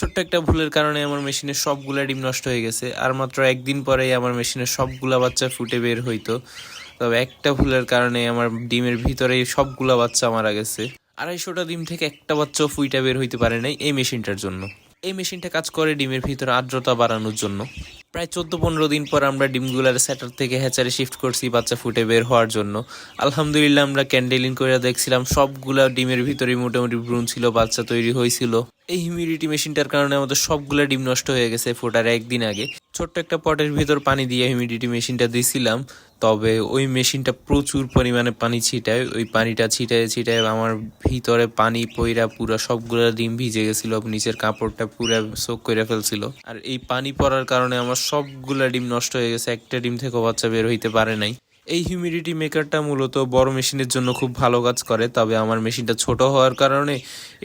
ছোট্ট একটা ভুলের কারণে আমার মেশিনের সবগুলা ডিম নষ্ট হয়ে গেছে। আর মাত্র একদিন পরেই আমার মেশিনের সবগুলা বাচ্চা ফুটে বের হইতো। তবে একটা ভুলের কারণে আমার ডিমের ভিতরেই সবগুলা বাচ্চা মারা গেছে। আড়াইশোটা ডিম থেকে একটা বাচ্চাও ফুইটা বের হইতে পারে নাই এই মেশিনটার জন্য। এই মেশিনটা কাজ করে ডিমের ভিতরে আর্দ্রতা বাড়ানোর জন্য। প্রায় চোদ্দ পনেরো দিন পর আমরা ডিমগুলার স্যাটার থেকে হ্যাচারে শিফট করছি বাচ্চা ফুটে বের হওয়ার জন্য। আলহামদুলিল্লাহ আমরা ক্যান্ডেলিন করে দেখছিলাম, সবগুলা ডিমের ভিতরে মোটামুটি ব্রুন ছিল, বাচ্চা তৈরি হয়েছিল এই হিউমিডিটি মেশিনটার কারণে আমাদের সবগুলা ডিম নষ্ট হয়ে গেছে ফোটার একদিন আগে। ছোট্ট একটা পটের ভিতর পানি দিয়ে হিউমিডিটি মেশিনটা দিছিলাম। তবে ওই মেশিনটা প্রচুর পরিমাণে পানি ছিটায়। ওই পানিটা ছিটায় ছিটায় আমার ভিতরে পানি পইরা পুরো সবগুলা ডিম ভিজে গেছিল, নিচের কাপড়টা পুরো সোক করে ফেলছিল। আর এই পানি পড়ার কারণে আমার সবগুলা ডিম নষ্ট হয়ে গেছে, একটা ডিম থেকে বাচ্চা বের হইতে পারে নাই। এই হিউমিডিটি মেকারটা মূলত বড় মেশিনের জন্য খুব ভালো কাজ করে, তবে আমার মেশিনটা ছোট হওয়ার কারণে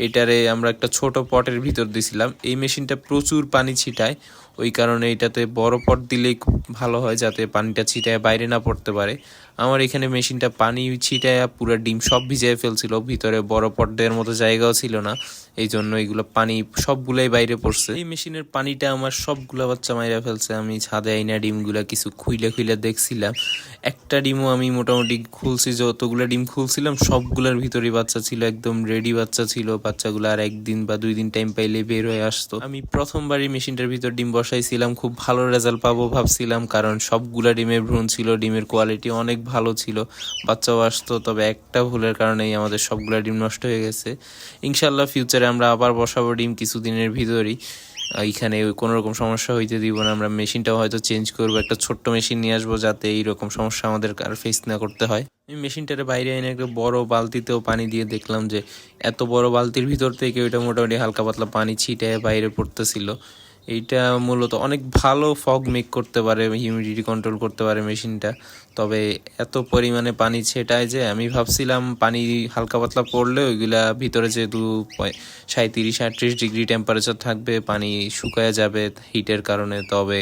এটারে আমরা একটা ছোট পটের ভিতর দিছিলাম। এই মেশিনটা প্রচুর পানি ছিটায় ওই কারণে এটাতে বড় পট দিলেই খুব ভালো হয় যাতে পানিটা ছিটায় বাইরে না পড়তে পারে। আমার এখানে মেশিনটা পানি ছিটায় পুরো ডিম সব ভিজিয়ে ফেলছিল, ভিতরে বড় পট দেওয়ার মতো জায়গাও ছিল না এই জন্য এগুলো পানি সবগুলাই বাইরে পড়ছে। এই মেশিনের পানিটা আমার সবগুলা বাচ্চা মাইরা ফেলছে, আমি ছাদে আইনা ডিমগুলা কিছু খুইলে খুইলে দেখছিলাম। একটা ডিমও আমি মোটামুটি খুলছি, যতগুলো ডিম খুলছিলাম সবগুলোর ভিতরে বাচ্চা ছিল, একদম রেডি বাচ্চা ছিল, বাচ্চাগুলো আর একদিন বা দুই দিন টাইম পাইলে বের হয়ে আসতো। আমি প্রথমবারই মেশিনটার ভিতর ডিম বসাইছিলাম, খুব ভালো রেজাল্ট পাবো ভাবছিলাম, কারণ সবগুলা ডিমের ভ্রূণ ছিল, ডিমের কোয়ালিটি অনেক ভালো ছিল। বাচ্চাও আসতো, তবে একটা ভুলের কারণেই আমাদের সবগুলা ডিম নষ্ট হয়ে গেছে। ইনশাল্লাহ ফিউচারে আমরা আবার বসাবো ডিম কিছুদিনের ভিতরেই। এইখানে কোনো রকম সমস্যা হইতে দিব না, আমরা মেশিনটাও হয়তো চেঞ্জ করব, একটা ছোট্ট মেশিন নিয়ে আসব, যাতে এইরকম সমস্যা আমাদের আর ফেস না করতে হয়। আমি মেশিনটার বাইরে এনে একটা বড় বালতিতেও পানি দিয়ে দেখলাম যে, এত বড় বালতির ভিতর থেকে ওইটা মোটামুটি হালকা পাতলা পানি ছিটে বাইরে পড়তেছিল। এইটা মূলত অনেক ভালো ফগ মেক করতে পারে হিউমিডিটি কন্ট্রোল করতে পারে মেশিনটা। তবে এত পরিমাণে পানি ছেটায় যে আমি ভাবছিলাম পানি হালকা পাতলা পড়লে ওইগুলা ভিতরে যেহেতু সাঁত্রিশ আটত্রিশ ডিগ্রি টেম্পারেচার থাকবে, পানি শুকায় যাবে হিটের কারণে। তবে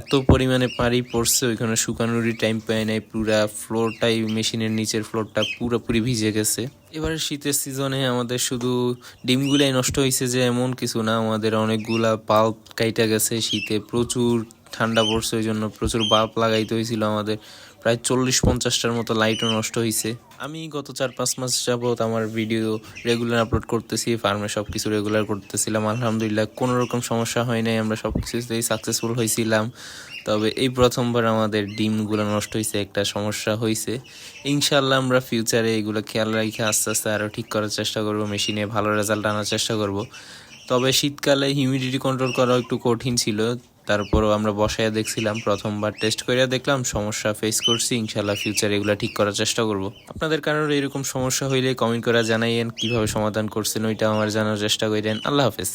এত পরিমাণে পানি পড়ছে, ওইখানে শুকানোরই টাইম পায় নাই, পুরা ফ্লোরটাই মেশিনের নিচের ফ্লোরটা পুরোপুরি ভিজে গেছে। এবারে শীতের সিজনে আমাদের শুধু ডিমগুলাই নষ্ট হয়েছে যে এমন কিছু না, আমাদের অনেকগুলা বাল্ব কাইটা গেছে, শীতে প্রচুর ঠান্ডা পড়ছে ওই জন্য প্রচুর বাল্ব লাগাইতে হয়েছিল আমাদের। প্রায় চল্লিশ পঞ্চাশটার মতো লাইটও নষ্ট হয়েছে আমি গত চার পাঁচ মাস যাবত আমার ভিডিও রেগুলার আপলোড করতেছি ফার্মে সব কিছু রেগুলার করতেছিলাম। আলহামদুলিল্লাহ কোনো রকম সমস্যা হয় নাই, আমরা সব কিছুতেই সাকসেসফুল হয়েছিলাম তবে এই প্রথমবার আমাদের ডিমগুলো নষ্ট হয়েছে একটা সমস্যা হয়েছে ইনশাল্লাহ আমরা ফিউচারে এগুলো খেয়াল রেখে আস্তে আস্তে আরও ঠিক করার চেষ্টা করব মেশিনে ভালো রেজাল্ট আনার চেষ্টা করব। তবে শীতকালে হিউমিডিটি কন্ট্রোল করা একটু কঠিন ছিল, তারপরও আমরা বসায় দেখছিলাম, প্রথমবার টেস্ট করে দেখলাম, সমস্যা ফেস করছি ইনশাল্লাহ ফিউচারে এগুলো ঠিক করার চেষ্টা করব। আপনাদের কারণে এরকম সমস্যা হইলে কমেন্ট করে জানাইয়েন, কীভাবে সমাধান করছেন ওইটা আমার জানার চেষ্টা করেন আল্লাহ হাফেজ।